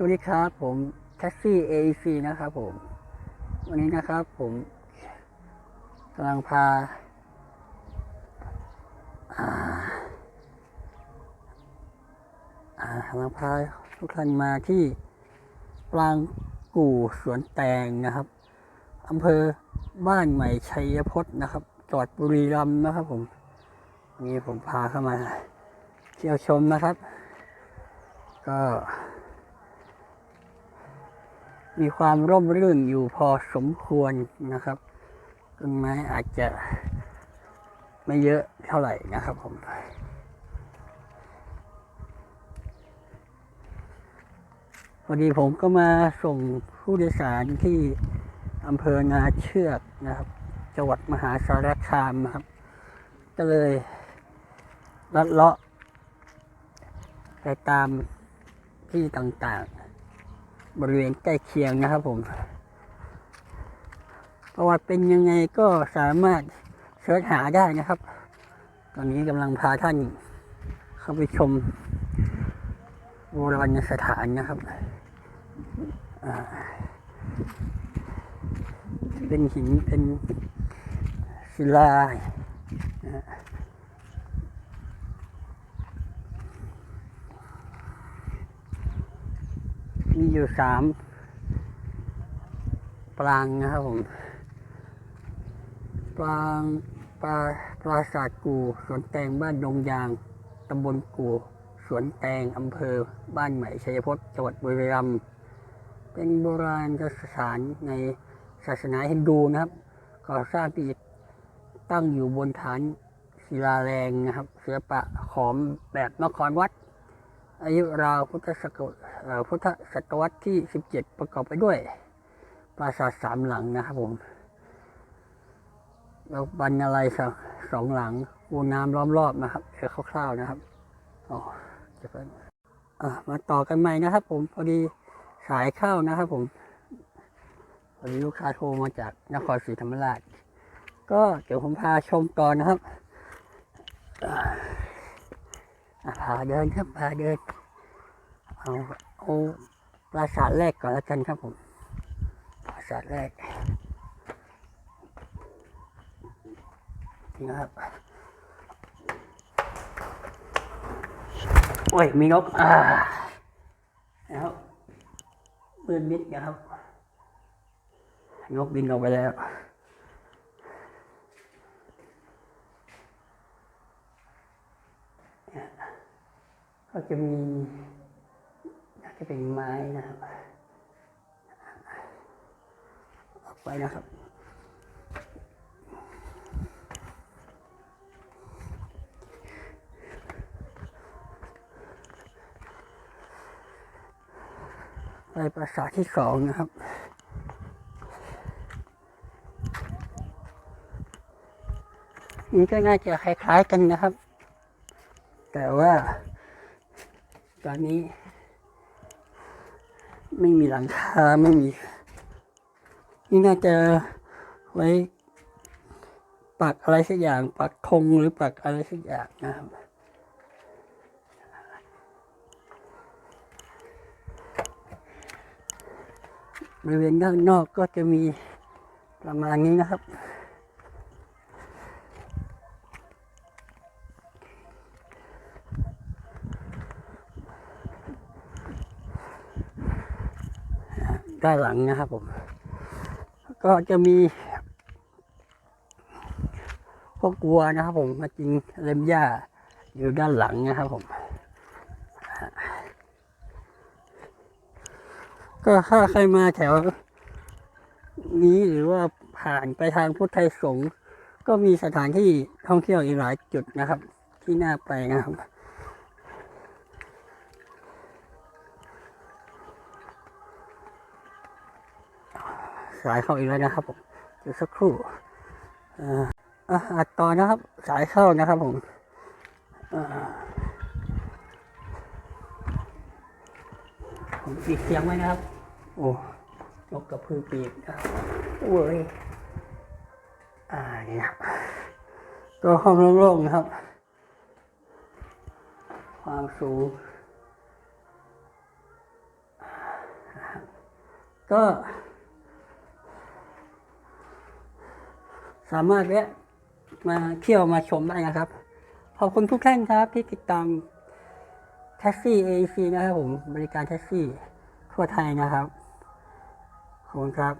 สวัสดีครับผมแท็กซี่ AEC นะครับผม วันนี้นะครับผมกำลังพาอ่าอ่ากำลังพาทุกท่านมาที่ปรางกู่สวนแตงนะครับอำเภอบ้านใหม่ชัยพจน์นะครับจังหวัดบุรีรัมย์นะครับ ผมวันนี้ผมพาเข้ามาเที่ยวชมนะครับ ก็ มีความร่มรื่นอยู่พอสมควรนะครับต้นไม้อาจจะไม่เยอะเท่าไหร่นะครับผมพอดีผมก็มาส่งผู้โดยสารที่อำเภอนาเชือกนะครับ จังหวัดมหาสารคามนะครับ ก็เลยลัดเลาะไปตามที่ต่างๆ บริเวณใกล้เคียงนะครับผม ประวัติเป็นยังไงก็สามารถเสิร์ชหาได้นะครับ ตอนนี้กำลังพาท่านเข้าไปชมโบราณสถานนะครับเป็นหินเป็นศิลานะฮะ มีอยู่สามปรางนะครับผม ปรางปลาปราสาทกูสวนแตงบ้านดงยางตำบลกูสวนแตงอำเภอ บ้านใหม่ชัยพจน์จังหวัดบุรีรัมย์เป็นโบราณสถานในศาสนาฮินดูนะครับก่อสร้างที่ตั้งอยู่บนฐานศิลาแรงนะครับศิลปะขอมแบบนครวัด อายุราวพุทธศักพุทธศตวรรษที่ 17 ประกอบไปด้วย ปราสาทสามหลังนะครับผมแล้วบันะไรสองสองหลังคูน้ำล้อมรอบนะครับเออคร่าวๆนะครับอ๋อจะเป็นมาต่อกันใหม่นะครับ ผมพอดีสายเข้านะครับผมพอดีลูกค้าโทรมาจากนครศรีธรรมราช ก็เดี๋ยวผมพาชมก่อนนะครับ พาเดินครับพาเดินเอาเอาปราสาทแรกก่อนแล้วกันครับผมปราสาทแรกนะครับโอ้ยมีนกอ่าแล้วมืดมิดนะครับนกบินออกไปแล้ว เนี่ย ก็จะมีน่าจะเป็นไม้นะครับออกไปนะครับไปปราสาทที่สองนะครับ นี่ก็น่าจะคล้ายๆกันนะครับ แต่ว่า ตอนนี้ ไม่มีหลังคาไม่มี นี่น่าจะไว้ปักอะไรสักอย่างปักธงหรือปักอะไรสักอย่างนะครับบริเวณด้านนอกก็จะมีประมาณนี้นะครับ ด้านหลังนะครับผม ก็จะมี พวกวัวนะครับผมมากินเล็มหญ้าอยู่ด้านหลังนะครับผม ก็ถ้าใครมาแถว นี้หรือว่าผ่านไปทางพุทธไทยสงฆ์ก็มีสถานที่ท่องเที่ยวอีกหลายจุดนะครับ ที่น่าไปนะครับ สายเข้าอีกแล้วนะครับผมเดี๋ยวสักครู่อ่ออะอัดต่อนะครับ สายเข้านะครับผมผมปิดเสียงไว้นะครับ โอ้นกกระพือปีกนะเว้ยอ่านี่ครับก็ห้องโล่งๆนะครับ ความสูง ก็ สามารถแวะมาเที่ยวมาชมได้นะครับ ขอบคุณทุกท่านครับที่ติดตามแท็กซี่เอซีนะครับผมบริการแท็กซี่ทั่วไทยนะครับ ขอบคุณครับ